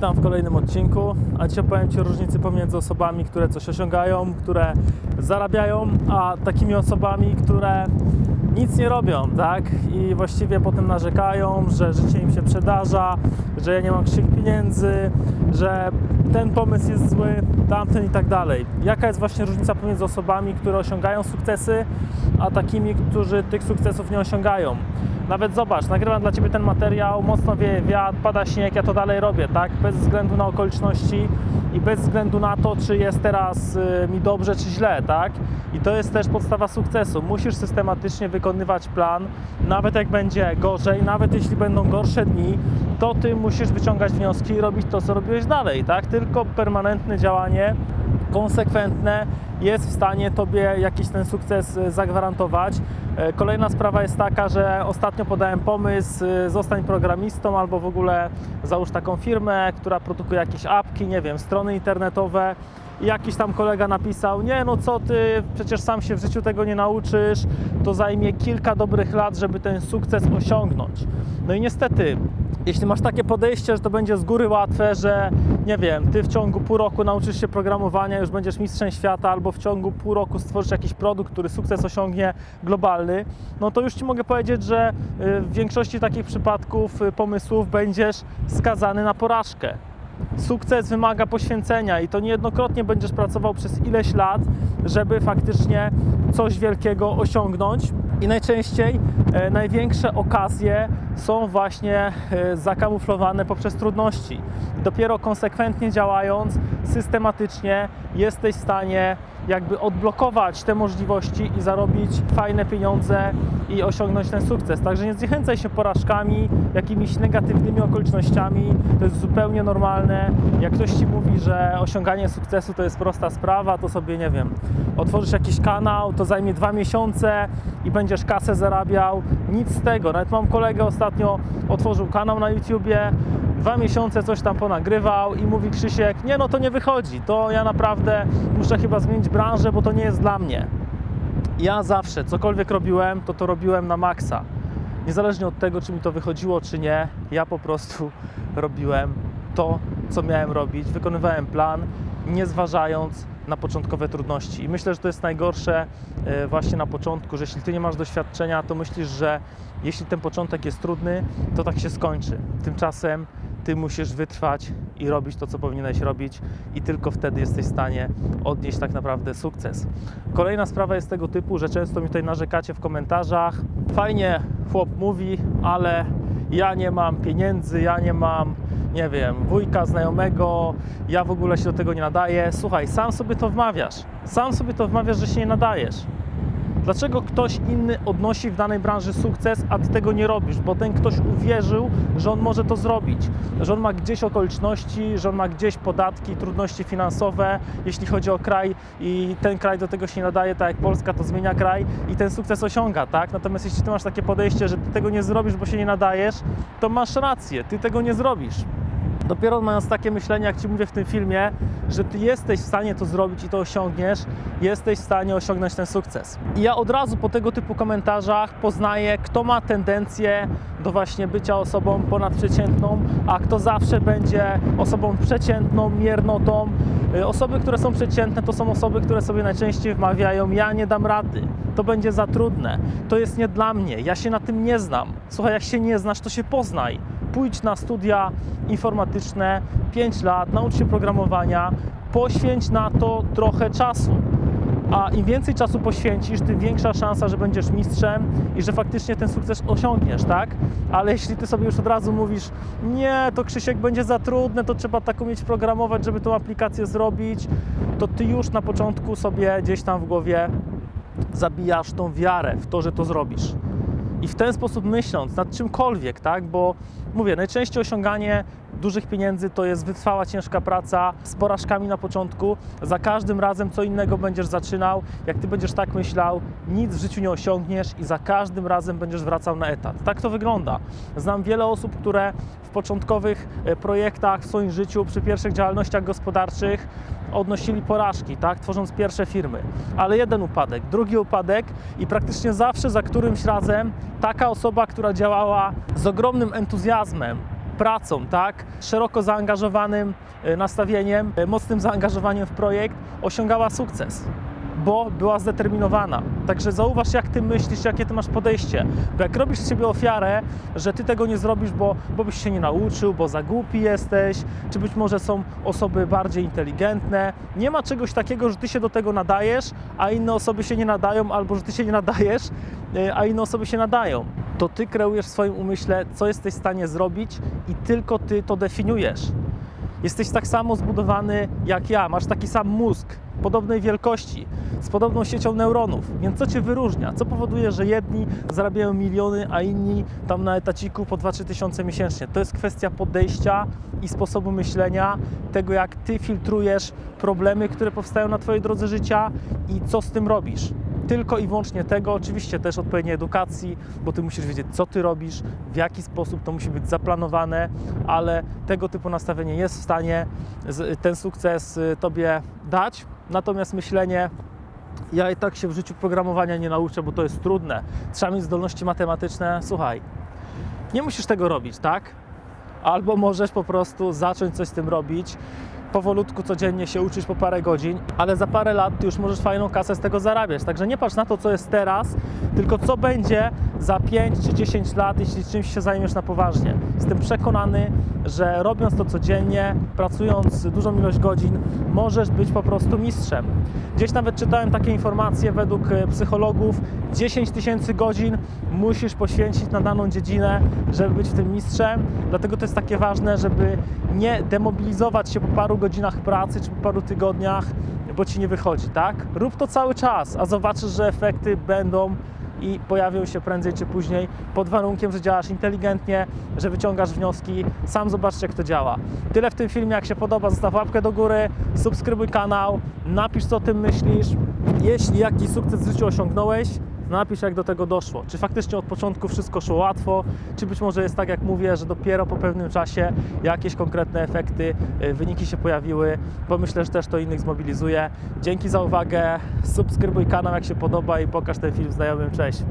witam w kolejnym odcinku. A dzisiaj powiem Ci o różnicy pomiędzy osobami, które coś osiągają, które zarabiają, a takimi osobami, które nic nie robią, tak? I właściwie potem narzekają, że życie im się przedarza, że ja nie mam krzyk pieniędzy, że ten pomysł jest zły, tamten i tak dalej. Jaka jest właśnie różnica pomiędzy osobami, które osiągają sukcesy, a takimi, którzy tych sukcesów nie osiągają? Nawet zobacz, nagrywam dla Ciebie ten materiał, mocno wieje wiatr, pada śnieg, ja to dalej robię, tak? Bez względu na okoliczności i bez względu na to, czy jest teraz y, mi dobrze, czy źle, tak? I to jest też podstawa sukcesu. Musisz systematycznie wykonywać plan, nawet jak będzie gorzej, nawet jeśli będą gorsze dni, to Ty musisz wyciągać wnioski i robić to, co robiłeś dalej, tak? Tylko permanentne działanie konsekwentne jest w stanie Tobie jakiś ten sukces y, zagwarantować. E, Kolejna sprawa jest taka, że ostatnio podałem pomysł, y, zostań programistą albo w ogóle załóż taką firmę, która produkuje jakieś apki, nie wiem, strony internetowe. I jakiś tam kolega napisał, nie no co ty, przecież sam się w życiu tego nie nauczysz, to zajmie kilka dobrych lat, żeby ten sukces osiągnąć. No i niestety, jeśli masz takie podejście, że to będzie z góry łatwe, że nie wiem, ty w ciągu pół roku nauczysz się programowania, już będziesz mistrzem świata, albo w ciągu pół roku stworzysz jakiś produkt, który sukces osiągnie globalny, no to już ci mogę powiedzieć, że y, w większości takich przypadków y, pomysłów będziesz skazany na porażkę. Sukces wymaga poświęcenia i to niejednokrotnie będziesz pracował przez ileś lat, żeby faktycznie coś wielkiego osiągnąć. I najczęściej e, największe okazje są właśnie e, zakamuflowane poprzez trudności. Dopiero konsekwentnie działając, systematycznie jesteś w stanie jakby odblokować te możliwości i zarobić fajne pieniądze i osiągnąć ten sukces. Także nie zniechęcaj się porażkami, jakimiś negatywnymi okolicznościami. To jest zupełnie normalne. Jak ktoś ci mówi, że osiąganie sukcesu to jest prosta sprawa, to sobie nie wiem, otworzysz jakiś kanał, to zajmie dwa miesiące i będziesz kasę zarabiał. Nic z tego. Nawet mam kolegę ostatnio otworzył kanał na YouTubie, dwa miesiące coś tam ponagrywał i mówi Krzysiek, nie no to nie wychodzi, to ja naprawdę muszę chyba zmienić branżę, bo to nie jest dla mnie. Ja zawsze, cokolwiek robiłem, to to robiłem na maksa. Niezależnie od tego, czy mi to wychodziło, czy nie, ja po prostu robiłem to, co miałem robić, wykonywałem plan, nie zważając na początkowe trudności. I myślę, że to jest najgorsze e, właśnie na początku, że jeśli ty nie masz doświadczenia, to myślisz, że jeśli ten początek jest trudny, to tak się skończy. Tymczasem ty musisz wytrwać i robić to, co powinieneś robić, i tylko wtedy jesteś w stanie odnieść tak naprawdę sukces. Kolejna sprawa jest tego typu, że często mi tutaj narzekacie w komentarzach. Fajnie chłop mówi, ale ja nie mam pieniędzy, ja nie mam, nie wiem, wujka, znajomego, ja w ogóle się do tego nie nadaję. Słuchaj, sam sobie to wmawiasz. Sam sobie to wmawiasz, że się nie nadajesz. Dlaczego ktoś inny odnosi w danej branży sukces, a ty tego nie robisz? Bo ten ktoś uwierzył, że on może to zrobić, że on ma gdzieś okoliczności, że on ma gdzieś podatki, trudności finansowe, jeśli chodzi o kraj i ten kraj do tego się nie nadaje, tak jak Polska to zmienia kraj i ten sukces osiąga, tak? Natomiast jeśli ty masz takie podejście, że ty tego nie zrobisz, bo się nie nadajesz, to masz rację, ty tego nie zrobisz. Dopiero mając takie myślenie, jak Ci mówię w tym filmie, że Ty jesteś w stanie to zrobić i to osiągniesz, jesteś w stanie osiągnąć ten sukces. I ja od razu po tego typu komentarzach poznaję, kto ma tendencję do właśnie bycia osobą ponadprzeciętną, a kto zawsze będzie osobą przeciętną, miernotą. Y, Osoby, które są przeciętne, to są osoby, które sobie najczęściej wmawiają: Ja nie dam rady, to będzie za trudne, to jest nie dla mnie, ja się na tym nie znam. Słuchaj, jak się nie znasz, to się poznaj pójdź na studia informatyczne 5 lat, naucz się programowania, poświęć na to trochę czasu. A im więcej czasu poświęcisz, tym większa szansa, że będziesz mistrzem i że faktycznie ten sukces osiągniesz, tak? Ale jeśli ty sobie już od razu mówisz, nie, to Krzysiek będzie za trudne, to trzeba tak umieć programować, żeby tą aplikację zrobić, to ty już na początku sobie gdzieś tam w głowie zabijasz tą wiarę w to, że to zrobisz. I w ten sposób myśląc nad czymkolwiek, tak? Bo mówię, najczęściej osiąganie dużych pieniędzy to jest wytrwała ciężka praca z porażkami na początku. Za każdym razem co innego będziesz zaczynał. Jak ty będziesz tak myślał, nic w życiu nie osiągniesz i za każdym razem będziesz wracał na etat. Tak to wygląda. Znam wiele osób, które w początkowych e, projektach w swoim życiu, przy pierwszych działalnościach gospodarczych odnosili porażki, tak, tworząc pierwsze firmy. Ale jeden upadek, drugi upadek i praktycznie zawsze za którymś razem taka osoba, która działała z ogromnym entuzjazmem, pracą, tak, szeroko zaangażowanym e, nastawieniem, e, mocnym zaangażowaniem w projekt osiągała sukces bo była zdeterminowana. Także zauważ, jak ty myślisz, jakie ty masz podejście. Bo jak robisz z siebie ofiarę, że ty tego nie zrobisz, bo, bo byś się nie nauczył, bo za głupi jesteś, czy być może są osoby bardziej inteligentne. Nie ma czegoś takiego, że ty się do tego nadajesz, a inne osoby się nie nadają, albo że ty się nie nadajesz, y, a inne osoby się nadają. To ty kreujesz w swoim umyśle, co jesteś w stanie zrobić i tylko ty to definiujesz. Jesteś tak samo zbudowany jak ja, masz taki sam mózg, podobnej wielkości, z podobną siecią neuronów. Więc co cię wyróżnia? Co powoduje, że jedni zarabiają miliony, a inni tam na etaciku po 2-3 tysiące miesięcznie? To jest kwestia podejścia i sposobu myślenia, tego jak ty filtrujesz problemy, które powstają na twojej drodze życia i co z tym robisz tylko i wyłącznie tego, oczywiście też odpowiedniej edukacji, bo ty musisz wiedzieć, co ty robisz, w jaki sposób to musi być zaplanowane, ale tego typu nastawienie jest w stanie ten sukces y, tobie dać. Natomiast myślenie, ja i tak się w życiu programowania nie nauczę, bo to jest trudne. Trzeba mieć zdolności matematyczne. Słuchaj, nie musisz tego robić, tak? Albo możesz po prostu zacząć coś z tym robić, powolutku codziennie się uczyć po parę godzin, ale za parę lat już możesz fajną kasę z tego zarabiać. Także nie patrz na to, co jest teraz, tylko co będzie za 5 czy 10 lat, jeśli czymś się zajmiesz na poważnie. Jestem przekonany, że robiąc to codziennie, pracując dużą ilość godzin, możesz być po prostu mistrzem. Gdzieś nawet czytałem takie informacje według e, psychologów, 10 tysięcy godzin musisz poświęcić na daną dziedzinę, żeby być w tym mistrzem. Dlatego to jest takie ważne, żeby nie demobilizować się po paru godzinach pracy czy po paru tygodniach, bo ci nie wychodzi, tak? Rób to cały czas, a zobaczysz, że efekty będą i pojawią się prędzej czy później, pod warunkiem, że działasz inteligentnie, że wyciągasz wnioski. Sam zobaczcie, jak to działa. Tyle w tym filmie. Jak się podoba, zostaw łapkę do góry, subskrybuj kanał, napisz, co o tym myślisz. Jeśli jakiś sukces w życiu osiągnąłeś, napisz, jak do tego doszło. Czy faktycznie od początku wszystko szło łatwo, czy być może jest tak, jak mówię, że dopiero po pewnym czasie jakieś konkretne efekty, y, wyniki się pojawiły, bo myślę, że też to innych zmobilizuje. Dzięki za uwagę, subskrybuj kanał, jak się podoba i pokaż ten film znajomym. Cześć!